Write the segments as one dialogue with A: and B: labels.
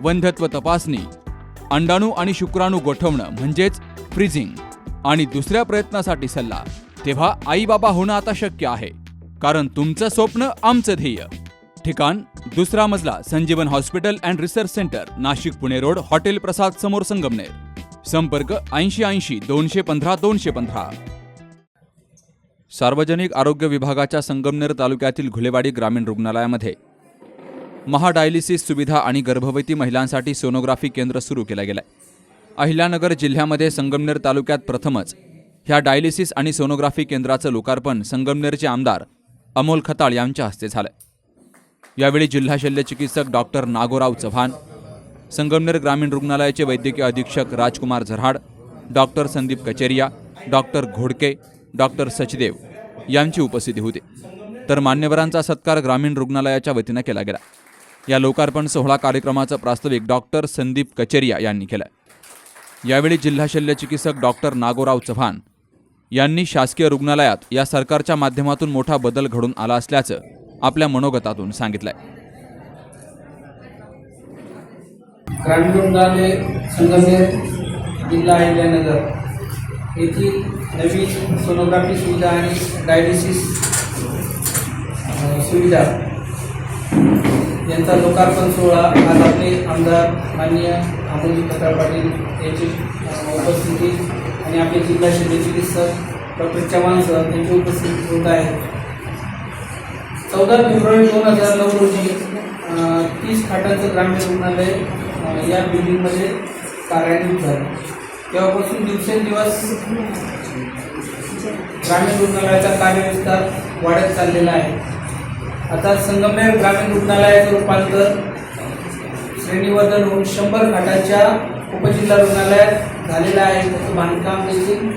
A: वंध्यत्व तपासणी अंडाणू आणि शुक्राणू गोठवणं म्हणजेच फ्रीजिंग आणि दुसऱ्या प्रयत्नासाठी सल्ला. तेव्हा आई बाबा होणं आता शक्य आहे कारण तुमचं स्वप्न आमचं ध्येय. ठिकाण दुसरा मजला Sanjivan hospital and research centre Nashik Pune road hotel Prasad समोर संगमनेर. संपर्क ऐंशी ऐंशी दोनशे पंधरा दोनशे पंधरा. सार्वजनिक आरोग्य विभागाच्या संगमनेर तालुक्यातील घुलेवाडी ग्रामीण रुग्णालयामध्ये महाडायलिसिस सुविधा आणि गर्भवती महिलांसाठी सोनोग्राफी केंद्र सुरू केलं गेलं आहे अहिल्यानगर जिल्ह्यामध्ये संगमनेर तालुक्यात प्रथमच ह्या डायलिसिस आणि सोनोग्राफी केंद्राचं लोकार्पण संगमनेरचे आमदार अमोल खताळ यांच्या हस्ते झालं यावेळी जिल्हा शल्यचिकित्सक डॉक्टर नागोराव चव्हाण संगमनेर ग्रामीण रुग्णालयाचे वैद्यकीय अधीक्षक Rajkumar Zarhad doctor Sandeep Kacheria doctor Ghodke doctor Sachdev यांची उपस्थिती होती. तर मान्यवरांचा सत्कार ग्रामीण रुग्णालयाच्या वतीनं केला गेला. या लोकार्पण सोहळा कार्यक्रमाचं प्रास्ताविक डॉक्टर संदीप कचेरिया यांनी केलं यावेळी जिल्हा शल्यचिकित्सक डॉक्टर नागोराव चव्हाण यांनी शासकीय रुग्णालयात या सरकारच्या माध्यमातून मोठा बदल घडून आला असल्याचं आपल्या मनोगतातून सांगितलंय.
B: ग्रामीण रुग्णालय संगमनेर जिल्हा अहिल्यानगर येथील नवीन सोनोग्राफी सुविधा आणि डायलिसिस सुविधा यांचा लोकार्पण सोहळा आज आपले आमदार माननीय अमोलजी प्रताप पाटील यांची उपस्थिती आणि आपले जिल्हा शल्यचिकित्सक डॉक्टर चव्हाण सर यांची उपस्थिती होत आहे. चौदा फेब्रुवारी दोन हजार नऊ रोजी तीस खाटांचं ग्रामीण रुग्णालय या बिल्डिंगमध्ये कार्यान्वित झालं. तेव्हापासून दिवसेंदिवस ग्रामीण रुग्णालयाचा कार्यविस्तार वाढत चाललेला आहे. आता संगमनेर ग्रामीण रुग्णालयाचं रूपांतर श्रेणीवर्धन होऊन शंभर खाटाच्या उपजिल्हा रुग्णालयात झालेलं आहे. त्याचं बांधकाम देखील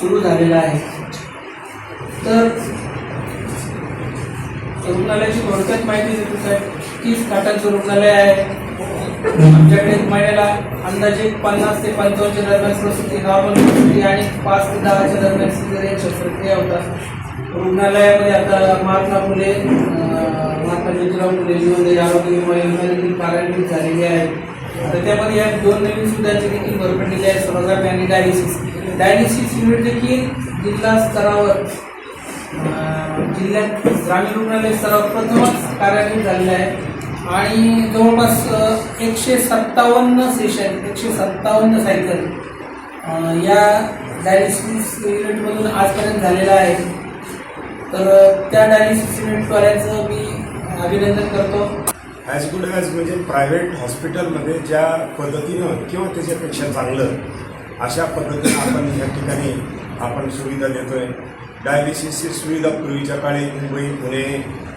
B: सुरू झालेलं आहे. तर रुग्णालयाची थोडक्यात माहिती देतो साहेब. तीस खाटांचं रुग्णालय आहे. आमच्याकडे महिन्याला अंदाजे पन्नास ते पंचावन्नच्या दरम्यान प्रसूती नॉर्मल प्रसूती आणि पाच ते दहाच्या दरम्यान सिझेरियन शस्त्रक्रिया होतात. रुग्णालयामध्ये आता महात्मा फुले महात्मा ज्योतिराव फुले जीवनदयी म्हणजे आरोग्य विमा योजना देखील कार्यान्वित झालेली आहे. तर त्यामध्ये या दोन नवीन सुविधांची देखील भर पडलेली आहे. सोनोग्राफी आणि डायलिसिस डायलिसिस युनिट देखील जिल्हा स्तरावर जिल्ह्यात ग्रामीण रुग्णालय स्तरावर प्रथमच कार्यान्वित झालेलं आहे. आणि जवळपास एकशे सत्तावन्न सेशन एकशे सत्तावन्न सायकल या डायलिसिस युनिटमधून आजपर्यंत झालेला आहे. तर त्या डायलिसिस मी अभिनंदन करतो.
C: ॲज गुड ॲज म्हणजे प्रायव्हेट हॉस्पिटलमध्ये ज्या पद्धतीनं किंवा त्याच्यापेक्षा चांगलं अशा पद्धतीनं आपण या ठिकाणी आपण सुविधा देतोय. डायलिसिसची सुविधा पूर्वीच्या काळी मुंबई पुणे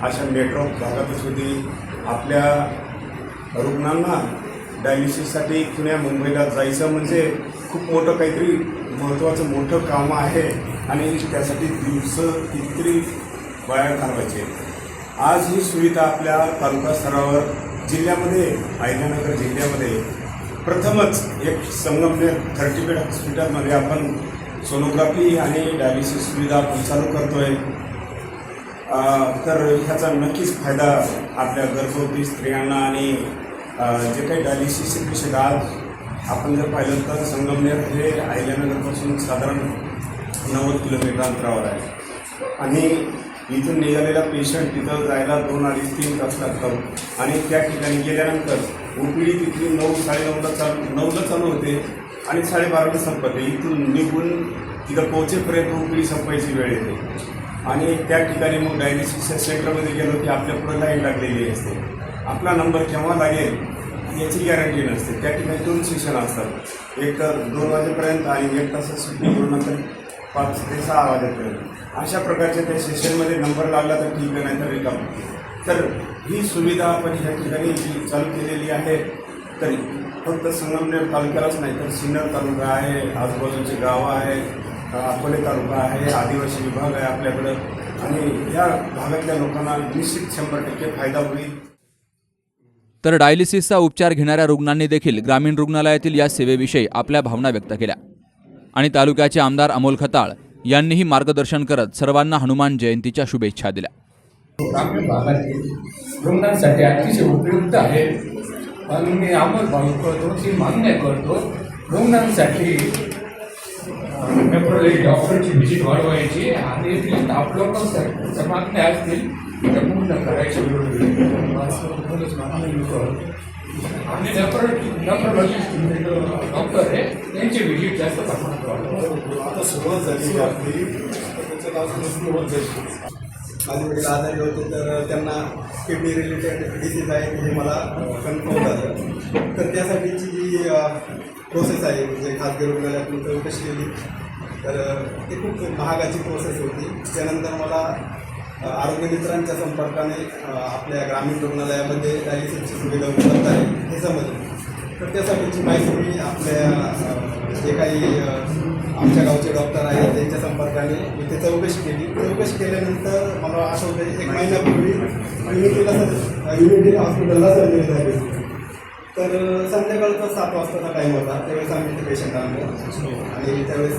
C: अशा मेट्रो भागातच होती. आपल्या रुग्णांना डायलिसिससाठी पुण्या मुंबईला जायचं म्हणजे खूप मोठं काहीतरी महत्त्वाचं मोठं काम आहे आणि त्यासाठी दिवस कितीतरी वाया घालवायचे आज ही सुविधा आपल्या तालुका स्तरावर जिल्ह्यामध्ये अहिल्यानगर जिल्ह्यामध्ये प्रथमच एक संगमनेर थर्टी बेड हॉस्पिटलमध्ये आपण सोनोग्राफी आणि डायलिसिस सुविधा आपण चालू करतोय. आहे तर ह्याचा नक्कीच फायदा आपल्या गर्भवती स्त्रियांना आणि जे काही डायलिसिसचे पेशंट आज आपण जर पाहिलं तर संगमनेर हे आयल्यानगरपासून साधारण नव्वद किलोमीटर अंतरावर आहे. आणि इथून निघालेला पेशंट तिथं जायला दोन अडीच तीन तास लागतात. आणि त्या ठिकाणी गेल्यानंतर ओपीडी तिथली नऊ साडेनऊला चालू नऊला चालू होते आणि साडेबाराला संपते. इथून निघून तिथं पोहोचेपर्यंत ओपीडी संपायची वेळ येते. आणि त्या ठिकाणी मग डायलिसिस सेंटरमध्ये गेलो की आपल्या पुढं लाईन लागलेली असते. आपला नंबर केव्हा लागेल? याची गॅरंटी नसते. त्या ठिकाणी दोन सेशन असतात. एक तर दोन वाजेपर्यंत आणि एक तासात सुट्टी करून नंतर पाच ते सहा वाजेपर्यंत. अशा प्रकारच्या त्या सेशनमध्ये नंबर लागला तर ठीक आहे नाही तर रिकाम. तर ही सुविधा आपण ह्या ठिकाणी जी चालू केलेली आहे तरी फक्त संगमनेर तालुक्यालाच नाही तर सिन्नर तालुका आहे आजूबाजूचे गावं आहे अकोले तालुका आहे आदिवासी विभाग आहे आपल्याकडं. आणि या भागातल्या लोकांना निश्चित शंभर टक्के फायदा होईल.
A: तर डायलिसिसचा उपचार घेणाऱ्या रुग्णांनी देखील ग्रामीण रुग्णालयातील या सेवेविषयी आपल्या भावना व्यक्त केल्या. आणि तालुक्याचे आमदार अमोल खताळ यांनीही मार्गदर्शन करत सर्वांना हनुमान जयंतीच्या शुभेच्छा दिल्या.
D: ग्रामीण भागातील रुग्णांसाठी अतिशय उपयुक्त आहे. म्हणून मी अमोल भाऊ करतो ती मान्य करतो. रुग्णांसाठी डॉक्टरची व्हिजिट वाढवायची आणि आपलं पण लोकांसाठी असतील त्या पूर्ण करायची आणि नेफ्रोलॉजिस्ट डॉक्टर आहे त्यांची व्हिजिट जास्त प्रमाणात वाढवावी
E: आता सुरुवात झाली आपली त्याच्यात अजून सुरुवात झाली माझे वडील आजारी होते तर त्यांना किडनी रिलेटेड डिसीज आहे हे मला कन्फर्म झालं तर त्यासाठीची जी प्रोसेस आहे म्हणजे खाजगी रुग्णालयातून चौकशी केली तर अ, ते खूप महागाची प्रोसेस होती. त्यानंतर मला आरोग्य मित्रांच्या संपर्काने आपल्या ग्रामीण रुग्णालयामध्ये डायलिसिसची सुविधा उपलब्ध आहे हे समजलं. तर त्यासाठीची माहिती मी आपल्या जे काही आमच्या गावचे डॉक्टर आहेत त्यांच्या संपर्काने मी ते चौकशी केली. चौकशी केल्यानंतर मला आठवतं एक महिन्यापूर्वी युनिटीला युनिटी हॉस्पिटलला सर्जरी झाली तर संध्याकाळचा सात वाजताचा टाईम होता. त्यावेळेस आम्ही ते पेशंट आणलो आणि त्यावेळेस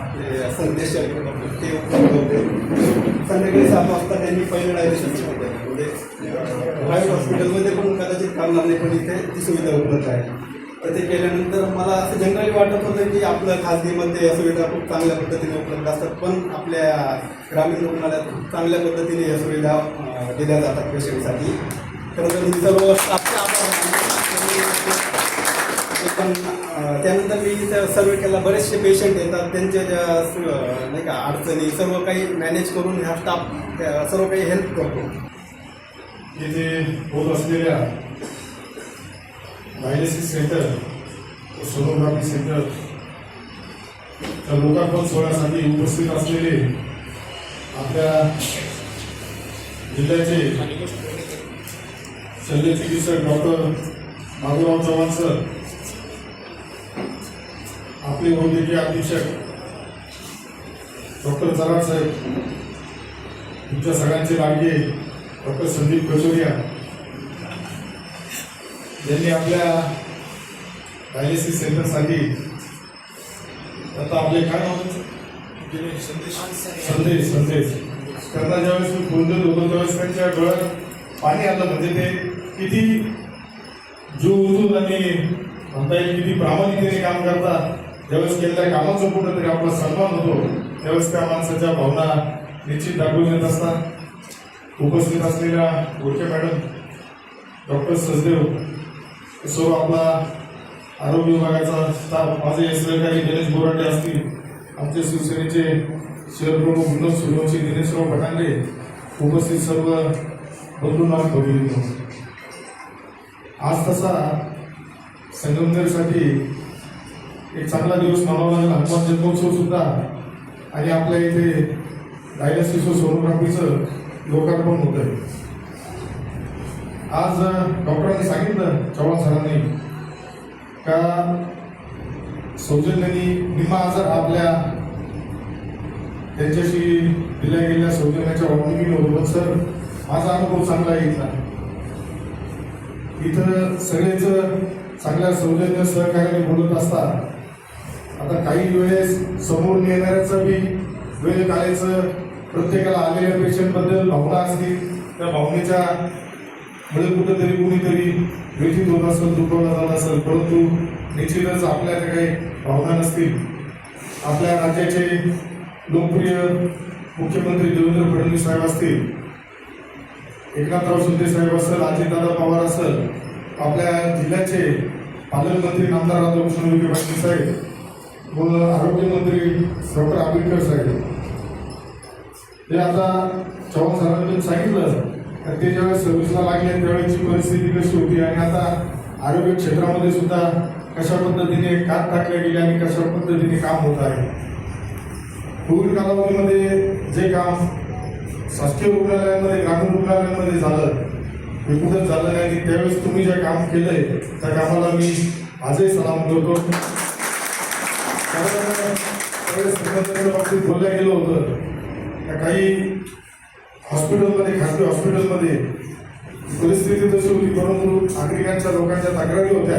E: आपले संदेश ते उपलब्ध होते. संध्याकाळी सात वाजता त्यांनी पहिले डायलिसिस म्हणजे प्रायव्हेट हॉस्पिटलमध्ये पण कदाचित काम नाही पण इथे ती सुविधा उपलब्ध आहे. तर ते केल्यानंतर मला असं जनरली वाटत होतं की आपलं खाजगीमध्ये या सुविधा खूप चांगल्या पद्धतीने उपलब्ध असतात पण आपल्या ग्रामीण रुग्णालयात खूप चांगल्या पद्धतीने या सुविधा दिल्या जातात पेशंटसाठी खरं तर सर्व पण त्यानंतर मी इथं सर्व केला. बरेचसे पेशंट येतात. त्यांच्या ज्या नाही का अडचणी सर्व काही मॅनेज करून ह्या स्टाफ सर्व काही हेल्प करतो.
F: येथे होत असलेल्या डायलिसिस सेंटर सोनोग्राफी सेंटर त्या लोकार्पण सोहळ्यासाठी उपस्थित असलेले आपल्या जिल्ह्याचे शल्य चिकित्सक डॉक्टर बाबूराव चव्हाण सर आपले वैद्यकीय अधीक्षक डॉक्टर जराड साहेब तुमच्या सगळ्यांचे लाडके डॉक्टर संदीप कचोरिया यांनी आपल्या डायलिसिस सेंटरसाठी आता आपले काय आहे? संदेश. संदेश त्यांना ज्यावेळेस मी फोन देत होतो त्यावेळेस त्यांच्या डोळ्यात पाणी आलं म्हणजे ते किती जीव उजून आणि म्हणता येईल किती प्रामाणिकतेने काम करतात. ज्यावेळेस केलेल्या कामाचं कुठं तरी आपला सन्मान होतो त्यावेळेस त्या माणसाच्या भावना निश्चित दाखवून येत असतात. उपस्थित असलेल्या गोरखे मॅडम डॉक्टर सचदेव सर्व आपला आरोग्य विभागाचा स्टाफ माझे सहकारी गणेश बोराटे असतील आमचे शिवसेनेचे शहर प्रमुख विनोद सूर्यवंशी दिनेशराव भटांगे उपस्थित सर्व बंधूंना भगिनी आज तसा संगमनेरसाठी एक चांगला दिवस मानावा लागेल हनुमान जन्मोत्सव सुद्धा आणि आपल्या इथे डायलिसिस सोनोग्राफीचं लोकार्पण होत आहे. आज डॉक्टरांनी सांगितलं चव्हाण सरांनी का सौजन्यानी निम्मा आजार आपल्या त्यांच्याशी दिल्या गेलेल्या सौजन्याच्या वागणुकीने होतो पण सर माझा अनुभव चांगला इथला इथं सगळेच चांगल्या सौजन्य सहकार्याने बोलत असतात. आता काही वेळेस समोर येणाऱ्याचं बी वेळ काढायचं प्रत्येकाला आलेल्या पेशंटबद्दल भावना असतील त्या भावनेच्या मुळे कुठंतरी कुणीतरी व्यथित होत असेल दुखवला जात असेल परंतु निश्चितच आपल्या ज्या काही भावना नसतील. आपल्या राज्याचे लोकप्रिय मुख्यमंत्री देवेंद्र फडणवीस साहेब असतील एकनाथराव शिंदे साहेब असेल अजितदादा पवार असेल आपल्या जिल्ह्याचे पालकमंत्री नामदार राधाकृष्ण विखे पाटील साहेब व आरोग्यमंत्री डॉक्टर आंबेडकर साहेब. ते आता चव्हाण साहेबांनी सांगितलं तर ते ज्यावेळेस सर्व्हिसला लागले त्यावेळेची परिस्थिती कशी होती आणि आता आरोग्य क्षेत्रामध्ये सुद्धा कशा पद्धतीने कात टाकल्या गेल्या आणि कशा पद्धतीने काम होत आहे? कोविड कालावधीमध्ये जे काम शासकीय रुग्णालयामध्ये ग्रामीण रुग्णालयामध्ये झालं हे कुठंच झालं नाही आणि त्यावेळेस तुम्ही जे काम केलंय त्या कामाला मी आजही सलाम करतो. कारण बाबतीत बोलल्या गेलं होतं त्या काही हॉस्पिटलमध्ये खाजगी हॉस्पिटलमध्ये परिस्थिती तशी होती परंतु नागरिकांच्या लोकांच्या तक्रारी होत्या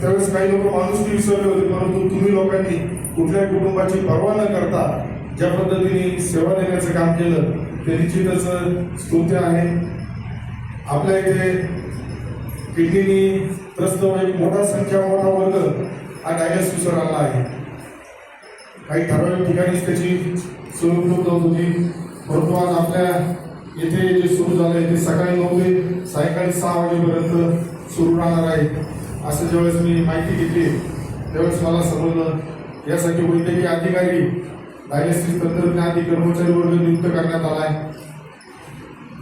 F: त्यावेळेस काही लोक माणूस विसरले होते परंतु तुम्ही लोकांनी कुठल्याही कुटुंबाची पर्वा न करता ज्या पद्धतीने सेवा देण्याचं काम केलं ते निश्चितच स्तुत्य आहे आपल्या इथे किडनीनी त्रस्त म्हणजे एक मोठा संख्या मोठा वर्ग हा डायलिसिसवर आला आहे. काही ठराविक ठिकाणीच त्याची सोय उपलब्ध होत होती. परंतु आज आपल्या येथे जे सुरू झालंय ते सकाळी नऊ ते सायंकाळी सहा वाजेपर्यंत सुरू राहणार आहे. असं ज्यावेळेस मी माहिती घेतली त्यावेळेस मला समजलं. यासाठी वैद्यकीय अधिकारी डायलिसिस तंत्रज्ञान कर्मचारी वर्ग नियुक्त करण्यात आला आहे.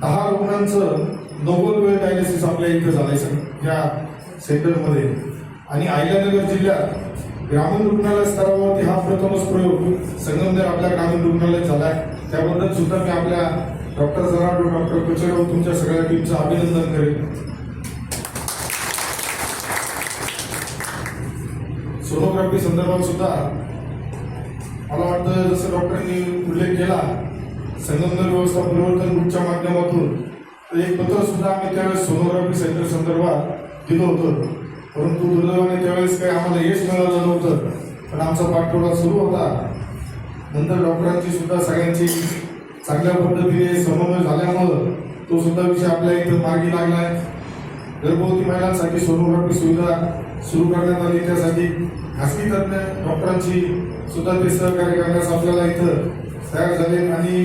F: दहा रुग्णांचं नव्वद वेळ डायलिसिस आपल्या इथं झालंय सर या सेंटरमध्ये. आणि अहिल्यानगर जिल्ह्यात ग्रामीण रुग्णालय स्तरावरती हा प्रथमच प्रयोग संगमनेर आपल्या ग्रामीण रुग्णालयात आहे. त्याबद्दल सुद्धा मी आपल्या डॉक्टर जराडो डॉक्टर कचेराव तुमच्या सगळ्या टीमचं अभिनंदन करेन. सोनोग्राफी संदर्भात सुद्धा मला वाटतं जसं डॉक्टरांनी उल्लेख केला संगमनेर व्यवस्था परिवर्तन ग्रुपच्या माध्यमातून एक पत्र सुद्धा आम्ही त्यावेळेस सोनोग्राफी सेंटर संदर्भात दिलं होतं. परंतु दुर्दैवाने त्यावेळेस काही आम्हाला यश मिळालं नव्हतं. पण आमचा पाठपुरावा सुरू होता. नंतर डॉक्टरांची सुद्धा सगळ्यांची चांगल्या पद्धतीने समन्वय झाल्यामुळं तो सुद्धा विषय आपल्या इथं मार्गी लागला. आहे गर्भवती महिलांसाठी सोनोग्राफी सुविधा सुरू करण्यात आली. त्यासाठी खासगी तज्ञ डॉक्टरांची सुद्धा ते सहकार्य करण्यास आपल्याला इथं तयार झाले. आणि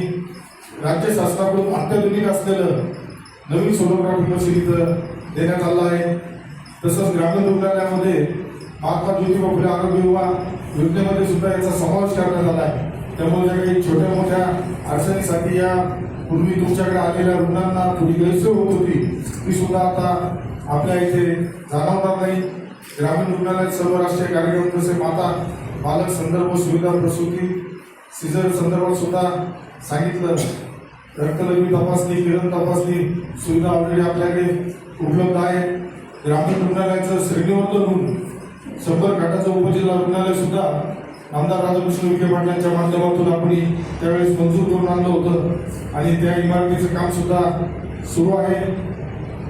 F: राज्य शासनाकडून अत्याधुनिक असलेलं नवीन सोनोग्राफी मशीन इथं देण्यात आलं आहे. तसंच ग्रामीण रुग्णालयामध्ये महात्मा ज्योतिबा फुले आरोग्य विमा योजनेमध्ये सुद्धा याचा समावेश करण्यात आला आहे. त्यामुळे ज्या काही छोट्या मोठ्या अडचणीसाठी या पूर्वी तुमच्याकडे आलेल्या रुग्णांना थोडी गैरसोय होत होती ती सुद्धा आता आपल्या इथे जाणवणार नाही. ग्रामीण रुग्णालयात सर्व राष्ट्रीय कार्यक्रम जसे माता बालक संदर्भ सुविधा प्रसूती सिझर संदर्भात सुद्धा सांगितलं. रक्तलघवी तपासणी किरण तपासणी सुविधा ऑलरेडी आपल्याकडे उपलब्ध आहे ग्रामीण रुग्णालयाचं श्रेणीवर्धन म्हणून शंभर खाटाचं उपजिल्हा रुग्णालय सुद्धा आमदार राधाकृष्ण विखे पाटलांच्या माध्यमातून आपण त्यावेळेस मंजूर करून आणलं होतं. आणि त्या इमारतीचं काम सुद्धा सुरू आहे.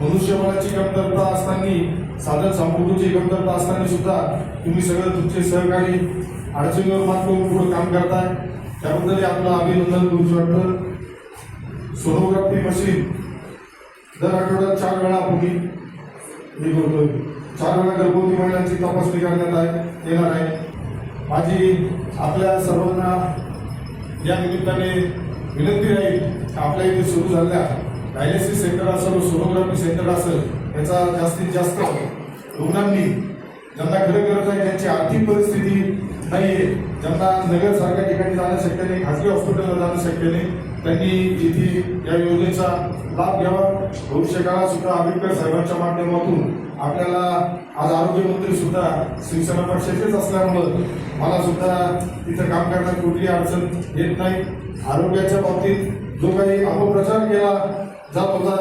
F: मनुष्यबळाची कमतरता असताना साधन संपत्तीची कमतरता असताना सुद्धा तुम्ही सगळं तुमचे सहकारी अडचणीवर मात करून पुढे काम करताय. त्याबद्दलही आपलं अभिनंदन करू वाटतं. सोनोग्राफी मशीन दर आठवड्यात चार वेळा तुम्ही मी बोलतोय. चार वेळा गर्भवती महिलांची तपासणी करण्यात आहे येणार आहे? माझी आपल्या सर्वांना या निमित्ताने विनंती राहील आपल्या इथे सुरू झालेल्या डायलिसिस सेंटर असेल सोनोग्राफी सेंटर असेल याचा जास्तीत जास्त रुग्णांनी ज्यांना खरं गरज आहे त्यांची आर्थिक परिस्थिती नाहीये ज्यांना नगर सारख्या ठिकाणी जाणं शक्य नाही खाजगी हॉस्पिटलला जाणं शक्य नाही त्यांनी इथे या योजनेचा लाभ घ्यावा भविष्यकाळात सुद्धा आंबेडकर साहेबांच्या माध्यमातून आपल्याला आज आरोग्यमंत्री सुद्धा शिवसेना पक्षाचेच असल्यामुळं मला सुद्धा तिथं काम करण्यात कुठली अडचण येत नाही. आरोग्याच्या बाबतीत जो काही अपप्रचार केला जात होता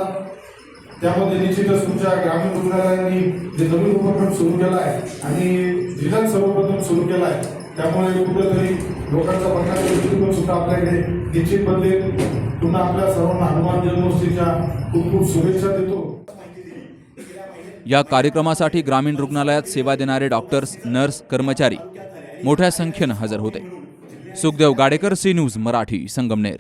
F: त्यामध्ये निश्चितच तुमच्या ग्रामीण रुग्णालयांनी जे नवीन उपक्रम सुरू केला आहे आणि जिल्ह्यात सर्वप्रथम सुरू केला आहे त्यामुळे कुठेतरी लोकांचा बघण्याचा दृष्टिकोन सुद्धा आपल्याकडे निश्चित बदलेल पुन्हा आपल्या सर्वांना हनुमान जन्मोत्सवीच्या खूप खूप शुभेच्छा देतो.
A: या कार्यक्रमासाठी ग्रामीण रुग्णालयात सेवा देणारे डॉक्टर्स नर्स कर्मचारी मोठ्या संख्येनं हजर होते. Sukhdev Gadekar C news Marathi Sangamner.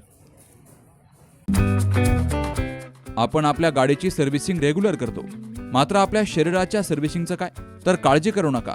A: आपण आपल्या गाडीची सर्व्हिसिंग रेग्युलर करतो. मात्र आपल्या शरीराच्या सर्व्हिसिंगचं काय? तर काळजी करू नका.